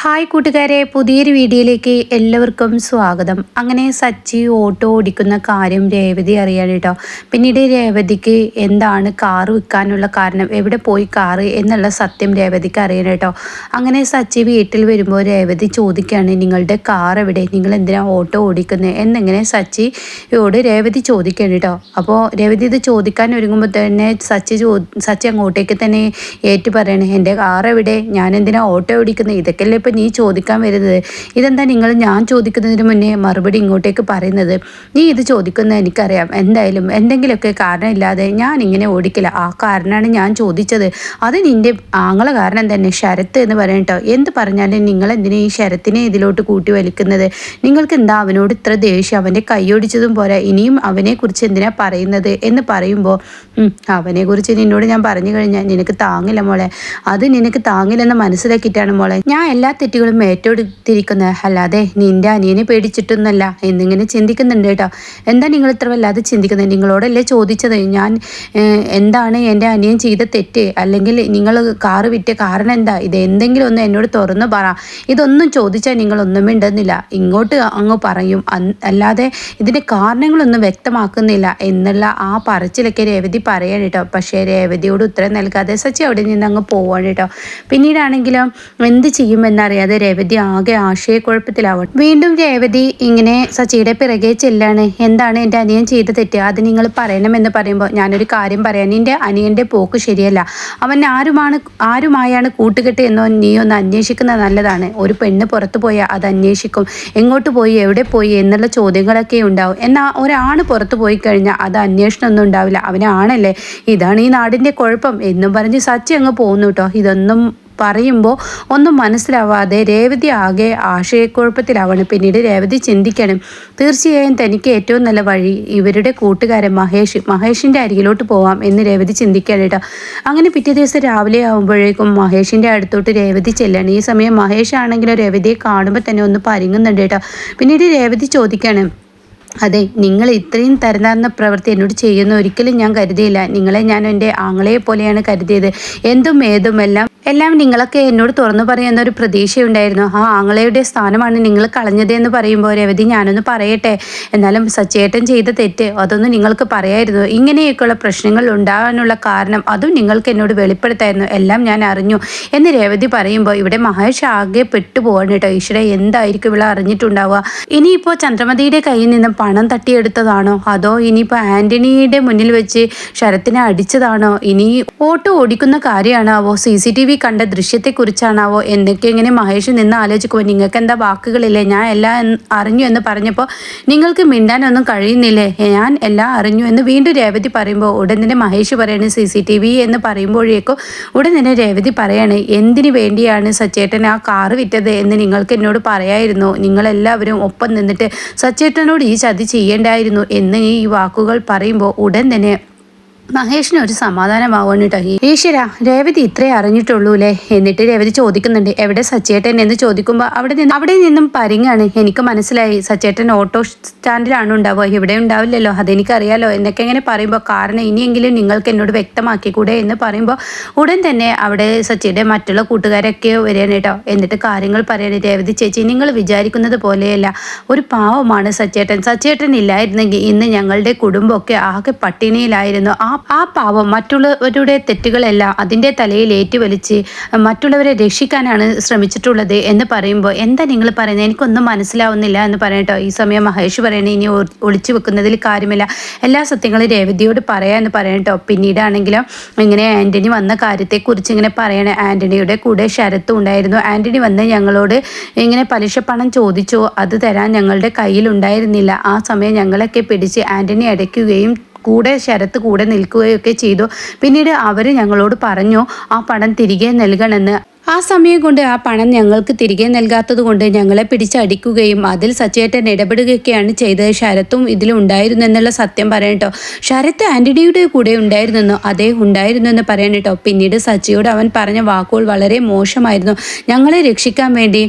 Hi കൂട്ടുകാരെ പുതിയൊരു വീഡിയോയിലേക്ക് എല്ലാവർക്കും സ്വാഗതം. അങ്ങനെ സച്ചി ഓട്ടോ ഓടിക്കുന്ന കാര്യം രേവതി അറിയാൻ കേട്ടോ. പിന്നീട് രേവതിക്ക് എന്താണ് കാറ് വിൽക്കാനുള്ള കാരണം എവിടെ പോയി കാറ് എന്നുള്ള സത്യം രേവതിക്ക് അറിയണം കേട്ടോ. അങ്ങനെ സച്ചി വീട്ടിൽ വരുമ്പോൾ രേവതി ചോദിക്കുകയാണ് നിങ്ങളുടെ കാർ എവിടെ? നിങ്ങൾ എന്തിനാണ് ഓട്ടോ ഓടിക്കുന്നത് എന്നിങ്ങനെ സച്ചിയോട് രേവതി ചോദിക്കുകയാണ് കേട്ടോ. അപ്പോൾ രേവതി ഇത് ചോദിക്കാൻ ഒരുങ്ങുമ്പോൾ തന്നെ സച്ചി ചോ സച്ചി അങ്ങോട്ടേക്ക് തന്നെ ഏറ്റു പറയണേ എന്റെ കാർ എവിടെ? ഞാൻ എന്തിനാണ് ഓട്ടോ ഓടിക്കുന്നത് ഇതൊക്കെയല്ലേ ഇപ്പം നീ ചോദിക്കാൻ വരുന്നത്? ഇതെന്താ നിങ്ങൾ ഞാൻ ചോദിക്കുന്നതിന് മുന്നേ മറുപടി ഇങ്ങോട്ടേക്ക് പറയുന്നത്? നീ ഇത് ചോദിക്കുന്നത് എനിക്കറിയാം. എന്തായാലും എന്തെങ്കിലുമൊക്കെ കാരണമില്ലാതെ ഞാൻ ഇങ്ങനെ ഓടിക്കില്ല. ആ കാരണമാണ് ഞാൻ ചോദിച്ചത്. അത് നിന്റെ ആങ്ങളെ കാരണം തന്നെ. ശരത്ത് എന്ന് പറയട്ടോ എന്ത് പറഞ്ഞാലും നിങ്ങൾ എന്തിനാ ഈ ശരത്തിനെ ഇതിലോട്ട് കൂട്ടി വലിക്കുന്നത്? നിങ്ങൾക്ക് എന്താ അവനോട് ഇത്ര ദേഷ്യം? അവന്റെ കൈയൊടിച്ചതും പോരാ. ഇനിയും അവനെക്കുറിച്ച് എന്തിനാ പറയുന്നത് എന്ന് പറയുമ്പോൾ അവനെക്കുറിച്ച് നിന്നോട് ഞാൻ പറഞ്ഞു കഴിഞ്ഞാൽ നിനക്ക് താങ്ങില്ല മോളെ. അത് നിനക്ക് താങ്ങില്ലെന്ന് മനസ്സിലാക്കിയിട്ടാണ് മോളെ. ഞാൻ എല്ലാ തെറ്റുകളും ഏറ്റെടുത്തിരിക്കുന്നത്. അല്ലാതെ നിന്റെ അനിയനെ പേടിച്ചിട്ടൊന്നല്ല എന്നിങ്ങനെ ചിന്തിക്കുന്നുണ്ട് കേട്ടോ. എന്താ നിങ്ങൾ ഇത്ര വല്ലാതെ ചിന്തിക്കുന്നത്? നിങ്ങളോടല്ലേ ചോദിച്ചത്. ഞാൻ എന്താണ് എന്റെ അനിയൻ ചെയ്ത തെറ്റ്? അല്ലെങ്കിൽ നിങ്ങൾ കാറ് വിറ്റ കാരണം എന്താ? ഇത് എന്തെങ്കിലും ഒന്ന് എന്നോട് തുറന്നു പറ. ഇതൊന്നും ചോദിച്ചാൽ നിങ്ങളൊന്നും മിണ്ടുന്നില്ല. ഇങ്ങോട്ട് അങ്ങ് പറയും. അല്ലാതെ ഇതിന്റെ കാരണങ്ങളൊന്നും വ്യക്തമാക്കുന്നില്ല എന്നുള്ള ആ പറച്ചിലൊക്കെ രേവതി പറയാണ് കേട്ടോ. പക്ഷേ രേവതിയോട് ഉത്തരം നൽകാതെ സച്ചി അവിടെ നിന്ന് അങ്ങ് പോവാണ് കേട്ടോ. പിന്നീടാണെങ്കിലും എന്ത് ചെയ്യുമെന്നറിയാതെ രേവതി ആകെ ആശയക്കുഴപ്പത്തിലാവട്ടെ. വീണ്ടും രേവതി ഇങ്ങനെ സച്ചിയുടെ പിറകെ ചെല്ലാണ്. എന്താണ് എന്റെ അനിയൻ ചെയ്ത തെറ്റ്? അത് നിങ്ങൾ പറയണമെന്ന് പറയുമ്പോൾ ഞാനൊരു കാര്യം പറയാൻ നിന്റെ അനിയന്റെ പോക്ക് ശരിയല്ല. അവൻ ആരുമാണ് ആരുമായാണ് കൂട്ടുകെട്ട് എന്നോ നീ ഒന്ന് അന്വേഷിക്കുന്നത് നല്ലതാണ്. ഒരു പെണ്ണ് പുറത്തു പോയാൽ അത് അന്വേഷിക്കും. എങ്ങോട്ട് പോയി എവിടെ പോയി എന്നുള്ള ചോദ്യങ്ങളൊക്കെ ഉണ്ടാവും. എന്നാൽ ഒരാണ് പുറത്തു പോയി കഴിഞ്ഞാൽ അത് അന്വേഷണമൊന്നും ഉണ്ടാവില്ല. അവനാണല്ലേ? ഇതാണ് ഈ നാടിന്റെ കുഴപ്പം. എന്നും പറഞ്ഞ് സച്ചി അങ്ങ് പോകുന്നു കേട്ടോ ഇതൊന്നും പറയുമ്പോൾ ഒന്നും മനസ്സിലാവാതെ രേവതി ആകെ ആശയക്കുഴപ്പത്തിലാവണം. പിന്നീട് രേവതി ചിന്തിക്കണം തീർച്ചയായും തനിക്ക് ഏറ്റവും നല്ല വഴി ഇവരുടെ കൂട്ടുകാരൻ മഹേഷ് മഹേഷിന്റെ അരികിലോട്ട് പോവാം എന്ന് രേവതി ചിന്തിക്കണം കേട്ടോ. അങ്ങനെ പിറ്റേ ദിവസം രാവിലെ ആകുമ്പോഴേക്കും മഹേഷിന്റെ അടുത്തോട്ട് രേവതി ചെല്ലാണ്. ഈ സമയം മഹേഷ് ആണെങ്കിലും രേവതിയെ കാണുമ്പോൾ തന്നെ ഒന്ന് പരിങ്ങുന്നുണ്ട് കേട്ടോ. പിന്നീട് രേവതി ചോദിക്കണം അതെ നിങ്ങൾ ഇത്രയും തരുന്ന പ്രവൃത്തി എന്നോട് ചെയ്യുന്ന ഒരിക്കലും ഞാൻ കരുതിയില്ല. നിങ്ങളെ ഞാൻ എന്റെ ആങ്ങളെ പോലെയാണ് കരുതിയത്. എന്തും ഏതുമെല്ലാം എല്ലാം നിങ്ങളൊക്കെ എന്നോട് തുറന്നു പറയുന്ന ഒരു പ്രതീക്ഷയുണ്ടായിരുന്നു. ആ ആങ്ങളയുടെ സ്ഥാനമാണ് നിങ്ങൾ കളഞ്ഞത് എന്ന് പറയുമ്പോൾ രവതി ഞാനൊന്ന് പറയട്ടെ. എന്നാലും സച്ചേട്ടൻ ചെയ്ത തെറ്റ് അതൊന്നും നിങ്ങൾക്ക് പറയായിരുന്നു. ഇങ്ങനെയൊക്കെയുള്ള പ്രശ്നങ്ങൾ ഉണ്ടാകാനുള്ള കാരണം അതും നിങ്ങൾക്ക് എന്നോട് വെളിപ്പെടുത്തായിരുന്നു. എല്ലാം ഞാൻ അറിഞ്ഞു. എന്ന് രേവതി പറയുമ്പോൾ ഇവിടെ മഹേഷ് ആകെ പെട്ടുപോകണം കേട്ടോ. ഈശ്വര എന്തായിരിക്കും ഇവിടെ അറിഞ്ഞിട്ടുണ്ടാവുക? ഇനിയിപ്പോൾ ചന്ദ്രമതിയുടെ കയ്യിൽ നിന്നും പണം തട്ടിയെടുത്തതാണോ? അതോ ഇനിയിപ്പോൾ ആന്റണിയുടെ മുന്നിൽ വെച്ച് ശരത്തിനെ അടിച്ചതാണോ? ഇനി ഓട്ടോ ഓടിക്കുന്ന കാര്യമാണാവോ? സി സി ടി വി കണ്ട ദൃശ്യത്തെക്കുറിച്ചാണാവോ? എന്നൊക്കെ ഇങ്ങനെ മഹേഷ് നിന്ന് ആലോചിക്കുമ്പോൾ നിങ്ങൾക്ക് എന്താ വാക്കുകളില്ലേ? ഞാൻ എല്ലാം അറിഞ്ഞു എന്ന് പറഞ്ഞപ്പോൾ നിങ്ങൾക്ക് മിണ്ടാനൊന്നും കഴിയുന്നില്ലേ? ഞാൻ എല്ലാം അറിഞ്ഞു എന്ന് വീണ്ടും രേവതി പറയുമ്പോൾ ഉടൻ തന്നെ മഹേഷ് പറയണേ സി സി ടി വി എന്ന് പറയുമ്പോഴേക്കും ഉടൻ തന്നെ രേവതി പറയാണ് എന്തിനു വേണ്ടിയാണ് സച്ചേട്ടൻ ആ കാറ് വിറ്റത്? എന്ന് നിങ്ങൾക്ക് എന്നോട് പറയായിരുന്നു. നിങ്ങളെല്ലാവരും ഒപ്പം നിന്നിട്ട് സച്ചേട്ടനോട് ഈ ചെയ്യേണ്ടായിരുന്നു എന്ന് ഈ വാക്കുകൾ പറയുമ്പോൾ ഉടൻ തന്നെ മഹേഷിന് ഒരു സമാധാനമാവാണ് കേട്ടോ ഈശ്വര രേവതി ഇത്രേ അറിഞ്ഞിട്ടുള്ളൂ അല്ലേ എന്നിട്ട് രേവതി ചോദിക്കുന്നുണ്ട് എവിടെ സച്ചേട്ടൻ? എന്ന് ചോദിക്കുമ്പോൾ അവിടെ നിന്ന് അവിടെ നിന്നും പരിങ്ങാണ്. എനിക്ക് മനസ്സിലായി സച്ചേട്ടൻ ഓട്ടോ സ്റ്റാൻഡിലാണ് ഉണ്ടാവുക. ഇവിടെ ഉണ്ടാവില്ലല്ലോ അതെനിക്കറിയാലോ എന്നൊക്കെ ഇങ്ങനെ പറയുമ്പോൾ കാരണം ഇനിയെങ്കിലും നിങ്ങൾക്ക് എന്നോട് വ്യക്തമാക്കിക്കൂടെ? എന്ന് പറയുമ്പോൾ ഉടൻ തന്നെ അവിടെ സച്ചിയുടെ മറ്റുള്ള കൂട്ടുകാരൊക്കെ വരികയാണ് കേട്ടോ. എന്നിട്ട് കാര്യങ്ങൾ പറയണേ രേവതി ചേച്ചി നിങ്ങൾ വിചാരിക്കുന്നത് പോലെയല്ല. ഒരു പാവമാണ് സച്ചേട്ടൻ. സച്ചേട്ടൻ ഇല്ലായിരുന്നെങ്കിൽ ഇന്ന് ഞങ്ങളുടെ കുടുംബമൊക്കെ ആകെ പട്ടിണിയിലായിരുന്നു. ആ ആ പാവം മറ്റുള്ളവരുടെ തെറ്റുകളെല്ലാം അതിന്റെ തലയിൽ ഏറ്റുവലിച്ച് മറ്റുള്ളവരെ രക്ഷിക്കാനാണ് ശ്രമിച്ചിട്ടുള്ളത് എന്ന് പറയുമ്പോൾ എന്താ നിങ്ങൾ പറയുന്നത്? എനിക്കൊന്നും മനസ്സിലാവുന്നില്ല എന്ന് പറയട്ടോ ഈ സമയം മഹേഷ് പറയണേ ഇനി ഒളിച്ചു വെക്കുന്നതിൽ കാര്യമില്ല. എല്ലാ സത്യങ്ങളും രേവതിയോട് പറയാമെന്ന് പറയട്ടോ പിന്നീടാണെങ്കിലും ഇങ്ങനെ ആന്റണി വന്ന കാര്യത്തെക്കുറിച്ച് ഇങ്ങനെ പറയണേ. ആന്റണിയുടെ കൂടെ ശരത്തും ഉണ്ടായിരുന്നു. ആന്റണി വന്ന് ഞങ്ങളോട് ഇങ്ങനെ പലിശ പണം ചോദിച്ചോ. അത് തരാൻ ഞങ്ങളുടെ കയ്യിലുണ്ടായിരുന്നില്ല ആ സമയം ഞങ്ങളൊക്കെ പിടിച്ച് ആന്റണി അടയ്ക്കുകയും കൂടെ ശരത്ത് കൂടെ നിൽക്കുകയൊക്കെ ചെയ്തു. പിന്നീട് അവർ ഞങ്ങളോട് പറഞ്ഞു ആ പണം തിരികെ നൽകണമെന്ന്. ആ സമയം കൊണ്ട് ആ പണം ഞങ്ങൾക്ക് തിരികെ നൽകാത്തത് കൊണ്ട് ഞങ്ങളെ പിടിച്ചടിക്കുകയും അതിൽ സച്ചേട്ടൻ ഇടപെടുകയൊക്കെയാണ് ചെയ്തത്. ശരത്തും ഇതിലുണ്ടായിരുന്നു എന്നുള്ള സത്യം പറയട്ടോ ശരത്ത് ആന്റണിയുടെ കൂടെ ഉണ്ടായിരുന്നെന്നോ അതേ ഉണ്ടായിരുന്നെന്ന് പറയണട്ടോ പിന്നീട് സച്ചിയോട് അവൻ പറഞ്ഞ വാക്കുകൾ വളരെ മോശമായിരുന്നു. ഞങ്ങളെ രക്ഷിക്കാൻ വേണ്ടി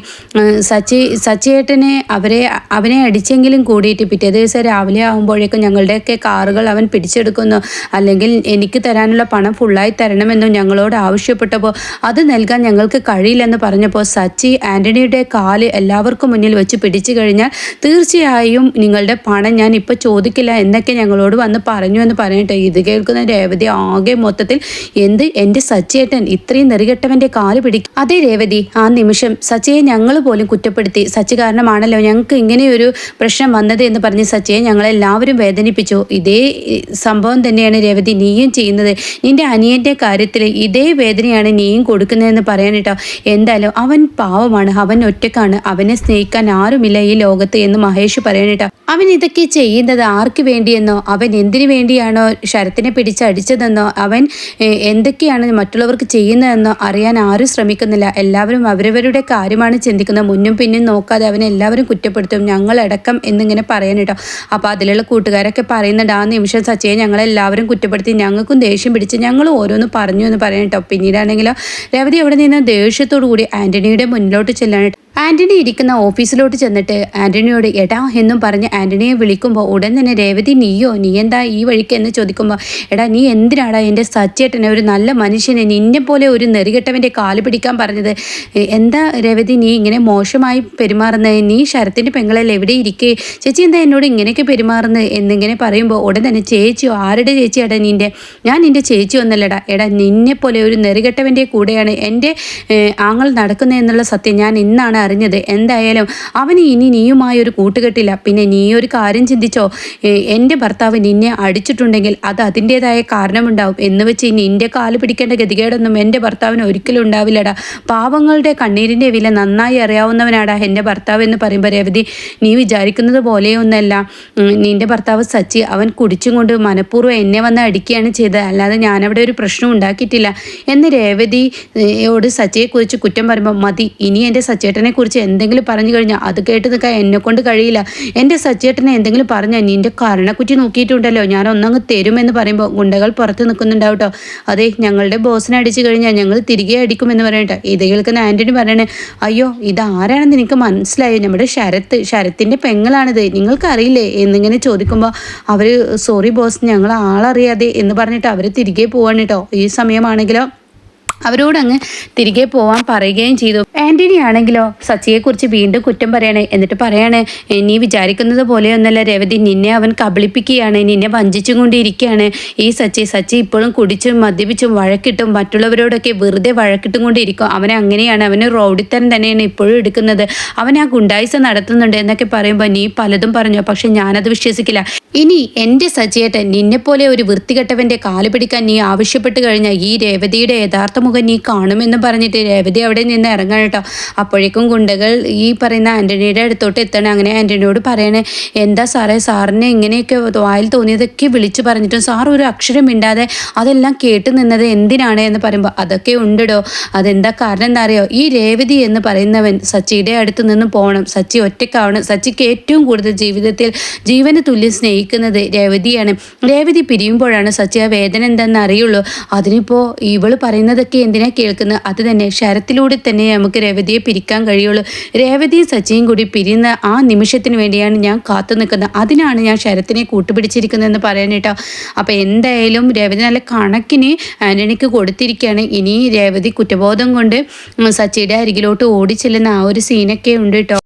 സച്ചി സച്ചിയേട്ടനെ അവരെ അവനെ അടിച്ചെങ്കിലും കൂടിയിട്ട് പിറ്റേ ദിവസം രാവിലെ ആകുമ്പോഴേക്കും ഞങ്ങളുടെയൊക്കെ കാറുകൾ അവൻ പിടിച്ചെടുക്കുന്നു. അല്ലെങ്കിൽ എനിക്ക് തരാനുള്ള പണം ഫുള്ളായി തരണമെന്നും ഞങ്ങളോട് ആവശ്യപ്പെട്ടപ്പോൾ അത് നൽകാൻ ഞങ്ങൾ ഞങ്ങൾക്ക് കഴിയില്ലെന്ന് പറഞ്ഞപ്പോൾ സച്ചി ആന്റണിയുടെ കാൽ എല്ലാവർക്കും മുന്നിൽ വെച്ച് പിടിച്ചു കഴിഞ്ഞാൽ തീർച്ചയായും നിങ്ങളുടെ പണം ഞാൻ ഇപ്പോൾ ചോദിക്കില്ല എന്നൊക്കെ ഞങ്ങളോട് വന്ന് പറഞ്ഞു എന്ന് പറഞ്ഞിട്ട് ഇത് കേൾക്കുന്ന രേവതി ആകെ മൊത്തത്തിൽ എന്ത് എന്റെ സച്ചിയേട്ടൻ ഇത്രയും നെറികെട്ടവന്റെ കാൽ പിടിക്കും അതേ രേവതി ആ നിമിഷം സച്ചിയെ ഞങ്ങൾ പോലും കുറ്റപ്പെടുത്തി. സച്ചി കാരണമാണല്ലോ ഞങ്ങൾക്ക് ഇങ്ങനെയൊരു പ്രശ്നം വന്നത് എന്ന് പറഞ്ഞ് സച്ചിയെ ഞങ്ങളെല്ലാവരും വേദനിപ്പിച്ചു. ഇതേ സംഭവം തന്നെയാണ് രേവതി നീയും ചെയ്യുന്നത്. നിന്റെ അനിയന്റെ കാര്യത്തിൽ ഇതേ വേദനയാണ് നീയും കൊടുക്കുന്നതെന്ന് പറയാനിട്ടോ എന്തായാലും അവൻ പാവമാണ്. അവൻ ഒറ്റക്കാണ്. അവനെ സ്നേഹിക്കാൻ ആരുമില്ല ഈ ലോകത്ത് എന്ന് മഹേഷ് പറയണേട്ടോ. അവൻ ഇതൊക്കെ ചെയ്യുന്നത് ആർക്ക് വേണ്ടിയെന്നോ? അവൻ എന്തിനു വേണ്ടിയാണോ ശരത്തിനെ പിടിച്ചടിച്ചതെന്നോ അവൻ എന്തൊക്കെയാണ് മറ്റുള്ളവർക്ക് ചെയ്യുന്നതെന്നോ അറിയാൻ ആരും ശ്രമിക്കുന്നില്ല. എല്ലാവരും അവരവരുടെ കാര്യമാണ് ചിന്തിക്കുന്നത്. മുന്നും പിന്നും നോക്കാതെ അവൻ എല്ലാവരും കുറ്റപ്പെടുത്തും. ഞങ്ങളടക്കം എന്നിങ്ങനെ പറയാനിട്ടോ അപ്പോൾ അതിലുള്ള കൂട്ടുകാരൊക്കെ പറയുന്നുണ്ട് ആ നിമിഷം സച്ചയെ ഞങ്ങളെല്ലാവരും കുറ്റപ്പെടുത്തി ഞങ്ങൾക്കും ദേഷ്യം പിടിച്ച് ഞങ്ങൾ ഓരോന്ന് പറഞ്ഞു എന്ന് പറയാനിട്ടോ പിന്നീടാണെങ്കിലോ രവതി അവിടെ നിന്ന് ദേഷ്യത്തോടു കൂടി ആന്റണിയുടെ മുന്നിലോട്ട് ചെല്ലാനിട്ടോ ആന്റണി ഇരിക്കുന്ന ഓഫീസിലോട്ട് ചെന്നിട്ട് ആന്റണിയോട് എടാ എന്നും പറഞ്ഞ് ആന്റണിയെ വിളിക്കുമ്പോൾ ഉടൻ തന്നെ രേവതി നീയോ നീ എന്താ ഈ വഴിക്ക്? എന്ന് ചോദിക്കുമ്പോൾ എടാ നീ എന്തിനാടാ എന്റെ സച്ചേട്ടനെ ഒരു നല്ല മനുഷ്യനെ നിന്നെ പോലെ ഒരു നെറികെട്ടവന്റെ കാൽ പിടിക്കാൻ പറഞ്ഞത്? എന്താ രേവതി നീ ഇങ്ങനെ മോശമായി പെരുമാറുന്നത് നീ ശരത്തിന്റെ പെങ്ങളല്ലേ എവിടെ ഇരിക്കേ? ചേച്ചി എന്താ എന്നോട് ഇങ്ങനെയൊക്കെ പെരുമാറുന്നത് എന്നിങ്ങനെ പറയുമ്പോൾ ഉടൻ തന്നെ ചേച്ചിയോ ആരുടെ ചേച്ചിയാടാ നിന്റെ ഞാൻ നിന്റെ ചേച്ചി ഒന്നല്ലടാ. എടാ നിന്നെ പോലെ ഒരു നെറികെട്ടവന്റെ കൂടെയാണ് എന്റെ ആങ്ങൾ നടക്കുന്നത് എന്നുള്ള സത്യം ഞാൻ ഇന്നാണ് അറിഞ്ഞത് എന്തായാലും അവന് ഇനി നീയുമായി ഒരു കൂട്ടുകെട്ടില്ല. പിന്നെ നീ ഒരു കാര്യം ചിന്തിച്ചോ? എന്റെ ഭർത്താവ് നിന്നെ അടിച്ചിട്ടുണ്ടെങ്കിൽ അത് അതിന്റെതായ കാരണമുണ്ടാവും. എന്ന് വെച്ച് നിന്റെ കാൽ പിടിക്കേണ്ട ഗതികേടൊന്നും എന്റെ ഭർത്താവിന് ഒരിക്കലും ഉണ്ടാവില്ലടാ. പാവങ്ങളുടെ കണ്ണീരിന്റെ വില നന്നായി അറിയാവുന്നവനാടാ എന്റെ ഭർത്താവ് എന്ന് പറയുമ്പോൾ രവതി. നീ വിചാരിക്കുന്നത് പോലെയൊന്നല്ല. നിന്റെ ഭർത്താവ് സച്ചി അവൻ കുടിച്ചും കൊണ്ട് മനഃപൂർവം എന്നെ വന്ന് അടിക്കുകയാണ് ചെയ്തത്. അല്ലാതെ ഞാനവിടെ ഒരു പ്രശ്നം ഉണ്ടാക്കിയിട്ടില്ല. എന്ന് രേവതിയോട് സച്ചിയെക്കുറിച്ച് കുറ്റം പറയുമ്പോൾ മതി ഇനി എന്റെ സച്ചേട്ടനെ കുറിച്ച് എന്തെങ്കിലും പറഞ്ഞു കഴിഞ്ഞാൽ അത് കേട്ട് നിൽക്കാൻ എന്നെ കൊണ്ട് കഴിയില്ല. എന്റെ സച്ചേട്ടനെ എന്തെങ്കിലും പറഞ്ഞാൽ നിന്റെ കരണക്കുറ്റി നോക്കിയിട്ടുണ്ടല്ലോ. ഞാൻ ഒന്നങ്ങ് തരുമെന്ന് പറയുമ്പോൾ ഗുണ്ടകൾ പുറത്ത് നിൽക്കുന്നുണ്ടാവും കേട്ടോ അതെ ഞങ്ങളുടെ ബോസിനെ അടിച്ചു കഴിഞ്ഞാൽ ഞങ്ങൾ തിരികെ അടിക്കുമെന്ന് പറയട്ടെ. ഇത് കേൾക്കുന്ന ആന്റണി പറയണേ അയ്യോ ഇത് ആരാണെന്ന് എനിക്ക് മനസ്സിലായോ? നമ്മുടെ ശരത്ത് ശരത്തിന്റെ പെങ്ങളാണിത്. നിങ്ങൾക്കറിയില്ലേ? എന്നിങ്ങനെ ചോദിക്കുമ്പോൾ അവർ സോറി ബോസ് ഞങ്ങൾ ആളറിയാതെ എന്ന് പറഞ്ഞിട്ട് അവർ തിരികെ പോവാണ് കേട്ടോ ഈ സമയമാണെങ്കിലോ അവരോടങ്ങ് തിരികെ പോവാൻ പറയുകയും ചെയ്തു. ആന്റണി ആണെങ്കിലോ? സച്ചിയെ കുറിച്ച് വീണ്ടും കുറ്റം പറയണേ. എന്നിട്ട് പറയണേ നീ വിചാരിക്കുന്നത് പോലെയൊന്നല്ല രവതി. നിന്നെ അവൻ കബളിപ്പിക്കുകയാണ്. നിന്നെ വഞ്ചിച്ചും കൊണ്ടിരിക്കുകയാണ്. ഈ സച്ചി സച്ചി ഇപ്പോഴും കുടിച്ചും മദ്യപിച്ചും വഴക്കിട്ടും മറ്റുള്ളവരോടൊക്കെ വെറുതെ വഴക്കിട്ടും കൊണ്ടിരിക്കും. അവൻ അങ്ങനെയാണ്. അവന് റോഡിത്തരം തന്നെയാണ് ഇപ്പോഴും എടുക്കുന്നത്. അവൻ ആ ഗുണ്ടായിസ നടത്തുന്നുണ്ട് എന്നൊക്കെ പറയുമ്പോൾ നീ പലതും പറഞ്ഞു. പക്ഷെ ഞാനത് വിശ്വസിക്കില്ല. ഇനി എന്റെ സച്ചിയേട്ടൻ നിന്നെപ്പോലെ ഒരു വൃത്തികെട്ടവന്റെ കാൽ പിടിക്കാൻ നീ ആവശ്യപ്പെട്ട് കഴിഞ്ഞാൽ ഈ രേവതിയുടെ യഥാർത്ഥ മുഖം നീ കാണുമെന്ന് പറഞ്ഞിട്ട് രേവതി അവിടെ നിന്ന് ഇറങ്ങണം കേട്ടോ. അപ്പോഴേക്കും ഗുണ്ടകൾ ഈ പറയുന്ന ആന്റണിയുടെ അടുത്തോട്ട് എത്തണം. അങ്ങനെ ആന്റണിയോട് പറയണേ എന്താ സാറേ സാറിനെ ഇങ്ങനെയൊക്കെ വായിൽ തോന്നിയതൊക്കെ വിളിച്ചു പറഞ്ഞിട്ടും സാർ ഒരു അക്ഷരം മിണ്ടാതെ അതെല്ലാം കേട്ട് നിന്നത് എന്തിനാണ് എന്ന് പറയുമ്പോൾ അതൊക്കെ ഉണ്ടോ അതെന്താ കാരണം എന്താ അറിയോ? ഈ രേവതി എന്ന് പറയുന്നവൻ സച്ചിയുടെ അടുത്ത് നിന്ന് പോകണം സച്ചി ഒറ്റക്കാവണം സച്ചിക്ക് ഏറ്റവും കൂടുതൽ ജീവിതത്തിൽ ജീവന് തുല്യം സ്നേഹിക്കുന്നത് രേവതിയാണ്. രേവതി പിരിയുമ്പോഴാണ് സച്ചി ആ വേദന എന്തെന്ന് അറിയുള്ളൂ. അതിനിപ്പോൾ ഇവൾ പറയുന്നതൊക്കെ രേവതി എന്തിനാ കേൾക്കുന്നത്? അത് തന്നെ. ശരത്തിലൂടെ തന്നെ നമുക്ക് രേവതിയെ പിരിക്കാൻ കഴിയുള്ളൂ. രേവതിയും സച്ചിയും കൂടി പിരിയുന്ന ആ നിമിഷത്തിന് വേണ്ടിയാണ് ഞാൻ കാത്തു നിൽക്കുന്നത്. അതിനാണ് ഞാൻ ശരത്തിനെ കൂട്ടുപിടിച്ചിരിക്കുന്നതെന്ന് പറയാനേട്ടോ അപ്പോൾ എന്തായാലും രേവതി നല്ല കണക്കിന് ആന്റണിക്ക് കൊടുത്തിരിക്കുകയാണ്. ഇനി രേവതി കുറ്റബോധം കൊണ്ട് സച്ചിയുടെ അരികിലോട്ട് ഓടിച്ചെല്ലുന്ന ആ ഒരു സീനൊക്കെ ഉണ്ട് കേട്ടോ.